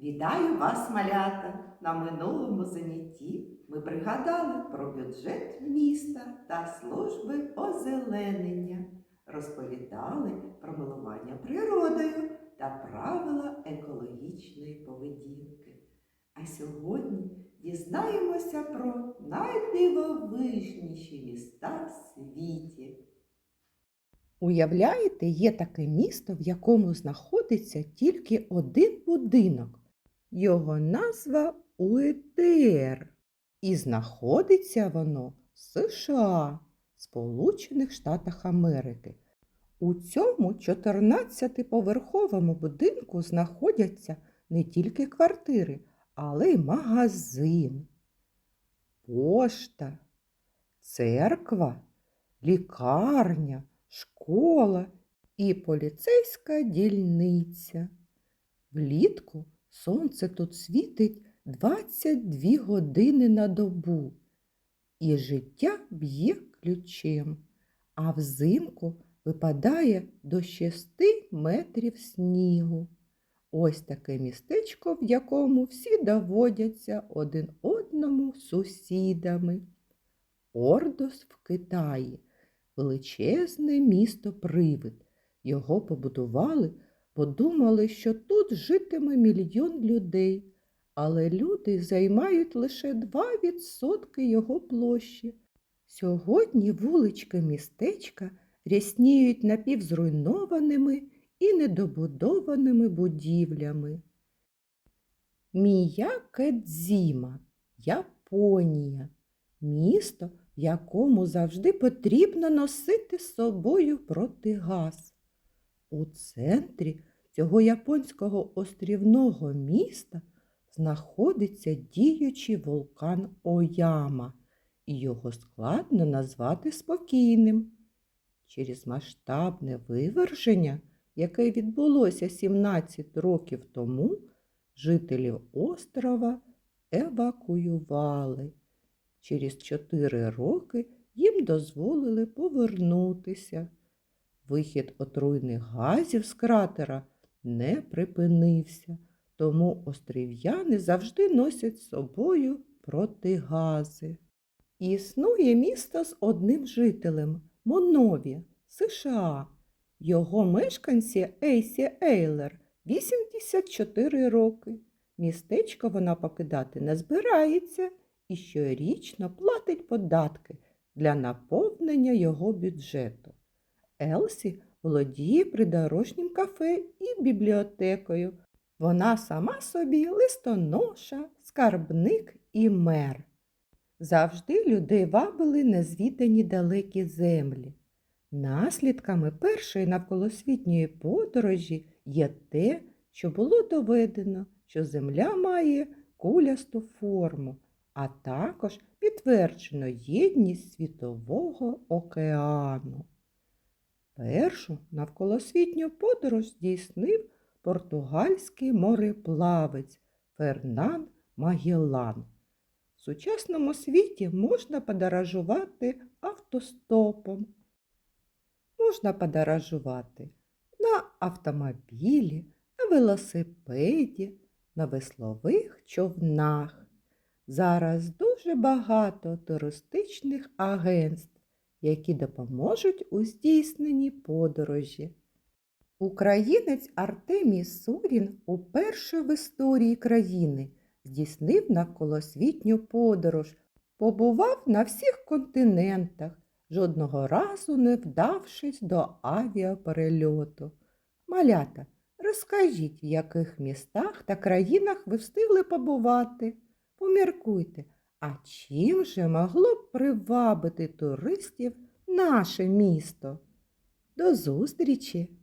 Вітаю вас, малята! На минулому занятті ми пригадали про бюджет міста та служби озеленення, розповідали про милування природою та правила екологічної поведінки. А сьогодні дізнаємося про найдивовижніші міста в світі. Уявляєте, є таке місто, в якому знаходиться тільки один будинок. Його назва УЕТР. І знаходиться воно в США, Сполучених Штатах Америки. У цьому 14-поверховому будинку знаходяться не тільки квартири, але й магазин, пошта, церква, лікарня, школа і поліцейська дільниця. Влітку сонце тут світить 22 години на добу, і життя б'є ключем, а взимку випадає до 6 метрів снігу. Ось таке містечко, в якому всі доводяться один одному сусідами. Ордос в Китаї величезне місто Привид. Його побудували, бо думали, що тут житиме мільйон людей, але люди займають лише 2% його площі. Сьогодні вулички містечка рясніють напівзруйнованими і недобудованими будівлями. Міякедзіма, Японія, місто, в якому завжди потрібно носити з собою протигаз. У центрі цього японського острівного міста знаходиться діючий вулкан Ояма, і його складно назвати спокійним. Через масштабне виверження, яке відбулося 17 років тому, жителів острова евакуювали. Через чотири роки їм дозволили повернутися. Вихід отруйних газів з кратера не припинився, тому острів'яни завжди носять з собою протигази. Існує місто з одним жителем Монові, США. Його мешканці Ейсі Ейлер 84 роки. Містечко вона покидати не збирається і щорічно платить податки для наповнення його бюджету. Елсі володіє придорожнім кафе і бібліотекою. Вона сама собі листоноша, скарбник і мер. Завжди людей вабили незвідані далекі землі. Наслідками першої навколосвітньої подорожі є те, що було доведено, що Земля має кулясту форму, а також підтверджено єдність світового океану. Першу навколосвітню подорож здійснив португальський мореплавець Фернан Магеллан. В сучасному світі можна подорожувати автостопом, можна подорожувати на автомобілі, на велосипеді, на веслових човнах. Зараз дуже багато туристичних агентств, які допоможуть у здійсненні подорожі. Українець Артемій Сурін уперше в історії країни здійснив навколосвітню подорож, побував на всіх континентах, жодного разу не вдавшись до авіаперельоту. Малята, розкажіть, в яких містах та країнах ви встигли побувати. Поміркуйте, а чим же могло б привабити туристів наше місто? До зустрічі!